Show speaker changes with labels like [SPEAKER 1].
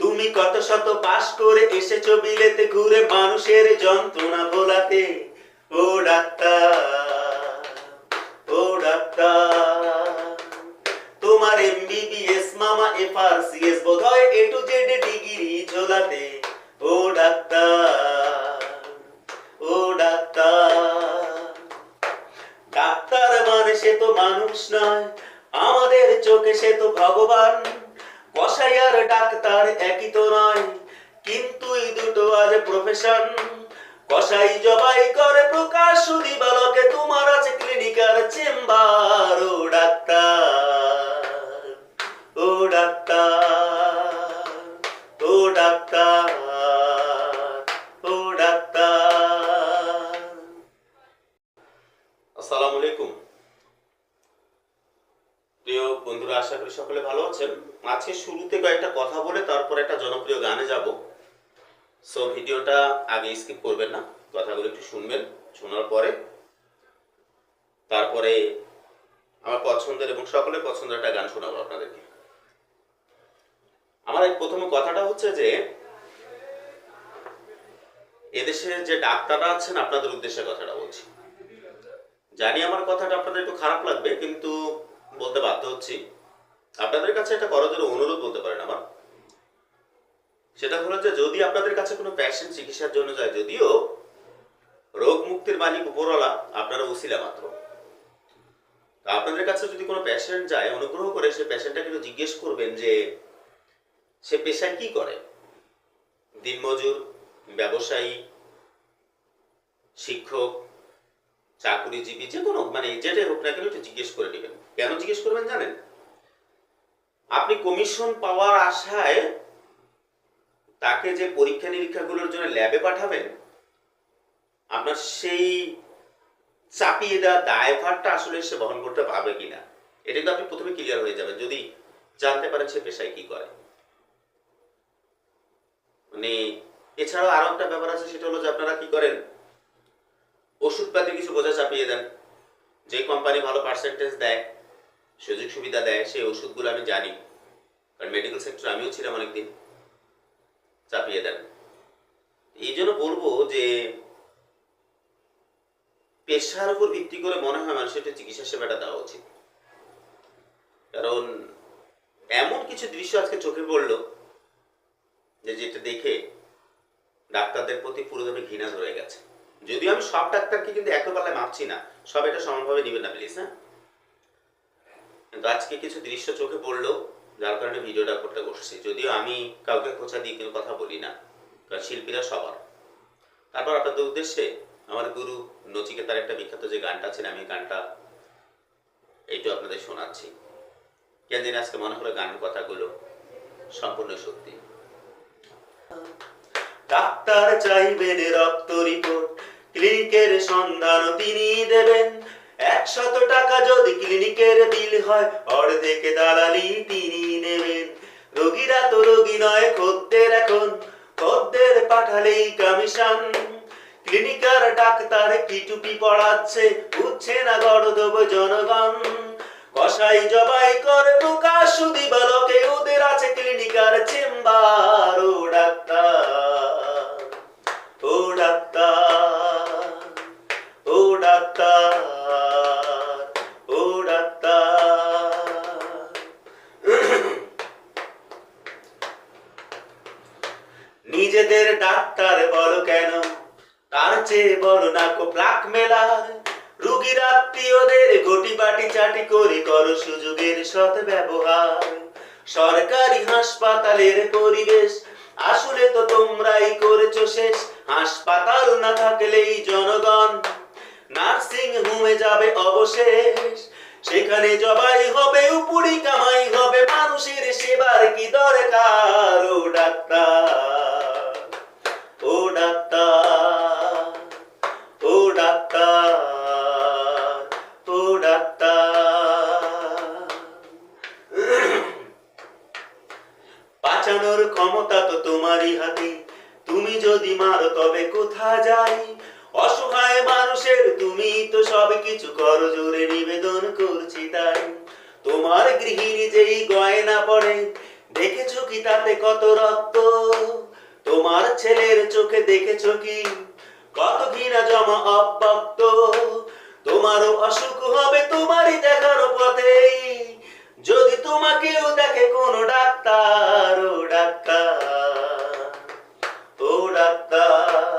[SPEAKER 1] তুমি কত শত পাশ করে এসেছ বিলেতে ঘুরে মানুষের যন্ত্রণা ভোলাতে? ও ডাক্তার ও ডাক্তার, তোমার এমবিবিএস মামা FRCS A to Z degree ঝোলাতে। চোখে সে তো ভগবান। কসাই আর ডাক্তার একই তো নয় কিন্তু দুটো আজ প্রফেশন কসাই জবাই করে প্রকাশ সুদি বালকে তোমার সকলে ভালো আছেন? আজকে শুরুতে কয়েকটা কথা বলে তারপর একটা জনপ্রিয় গানে যাব। সো ভিডিওটা আগে স্কিপ করবেন না, কথাগুলো একটু শুনবেন, শোনার পরে। তারপরে আমার পছন্দের এবং সকলের পছন্দের একটা গান শোনাবো আপনাদেরকে। আমার প্রথম কথাটা হচ্ছে যে, এদেশে যে ডাক্তাররা আছেন, আপনাদের উদ্দেশ্যে কথাটা বলছি। জানি আমার কথাটা আপনাদের একটু খারাপ লাগবে, কিন্তু বলতে বাধ্য হচ্ছি। আপনাদের কাছে একটা করজোর অনুরোধ বলতে পারেন আমার। সেটা হলো যে যদি আপনাদের কাছে কোনো প্যাশেন্ট চিকিৎসার জন্য যায়, যদিও রোগ মুক্তির মালিক উপরওয়ালা, আপনারা উসিলা মাত্র। আপনাদের কাছে যদি কোনো পেশেন্ট যায়, অনুগ্রহ করে সে পেশেন্টটাকে একটু জিজ্ঞেস করবেন যে সে পেশায় কি করে? দিনমজুর ব্যবসায়ী, শিক্ষক, চাকুরিজীবী যে কোনো মানে যেটাই হোক না কেন একটু জিজ্ঞেস করে নেবেন। কেন জিজ্ঞেস করবেন জানেন? আপনি কমিশন পাওয়ার আশায় তাকে যে পরীক্ষা নিরীক্ষাগুলোর জন্য ল্যাবে পাঠাবেন, আপনার সেই চাপিয়ে দেওয়া দায়ভারটা আসলে সে বহন করতে পারবে কিনা, এটা কিন্তু আপনি প্রথমে ক্লিয়ার হয়ে যাবেন, যদি জানতে পারেন সে পেশায় কি করে। মানে এছাড়াও আরও একটা ব্যাপার আছে, সেটা হলো যে আপনারা কি করেন ওষুধপাতি কিছু বোঝা চাপিয়ে দেন, যে কোম্পানি ভালো পার্সেন্টেজ দেয় সুযোগ সুবিধা দেয়, সেই ওষুধগুলো আমি জানি। কারণ মেডিকেল সেক্টর আমিও ছিলাম অনেকদিন। চাপিয়ে দেন। এই জন্য বলব যে, পেশার উপর ভিত্তি করে মনে হয় মানুষের একটু চিকিৎসা সেবাটা দেওয়া উচিত। কারণ, এমন কিছু দৃশ্য আজকে চোখে পড়ল যে, যেটা দেখে ডাক্তারদের প্রতি পুরোদমে ঘৃণা ধরে গেছে। যদিও আমি সব ডাক্তারকে কিন্তু একেবারে মাপছি না, সব এটা সমানভাবে নেবেন না প্লিজ হ্যাঁ? কিন্তু আজকে কিছু দৃশ্য চোখে পড়ল, যার কারণে ভিডিওটা করতে বসছি। যদিও আমি কাউকে খোঁচা দিয়ে কোনো কথা বলি না, কারণ শিল্পীরা সবার। তারপর আপনাদের উদ্দেশ্যে আমার গুরু নচিকেতার একটা বিখ্যাত যে গানটা ছিল আমি গানটা এইটু আপনাদের শোনাচ্ছি। কেন জানি আজকে মনে হলো গানের কথাগুলো সম্পূর্ণ সত্যি। ডাক্তার চাইবেন রক্ত রিপোর্ট ক্লিনিকের সন্ধান তিনি দেবেন। একশত টাকা যদি ক্লিনিকের বিল হয়, অর্ধেক দালালি তিনি নেবেন। রোগীরা তো রোগী নয়, খদ্দের এখন। খদ্দের পাঠালেই কমিশন ক্লিনিকার ডাক্তার পড়াচ্ছে না জনগণ। জবাই করে প্রকাশ সুদি বালকে ওদের আছে ক্লিনিকার চেম্বার। ও ডাক্তার ও ডাক্তার ও ডাক্তার। নিজেদের ডাক্তার বলো কেন? তার চেয়ে বড় না কো ব্ল্যাক মেলার। রুগীর আত্মীয়দের গটি বাটি চাটি করে করো সুযোগের সৎ ব্যবহার। সরকারি হাসপাতালের পরিবেশ, আসলে তো তোমরাই করেছ শেষ। হাসপাতাল না থাকলেই জনগণ নার্সিং হোমে যাবে অবশেষ। সেখানে জবাই হবে, উপরি কামাই হবে। মানুষের সেবার কি দরকার ও ডাক্তার? তবে কোথা যাই? অসহায় মানুষের তুমি তো সব কিছু জোরে নিবেদন করছি তাই। তোমার গৃহিণী যেই গয়না পড়ে দেখেছ কি তাতে কত রক্ত? তোমার ছেলের চোখে দেখেছ কি? কত ঘৃণা জমা অব্যক্ত। তোমারও অসুখ হবে, তোমারই দেখার পথেই যদি তোমাকেও দেখে কোনো ডাক্তার, ও ডাক্তার ও ডাক্তার।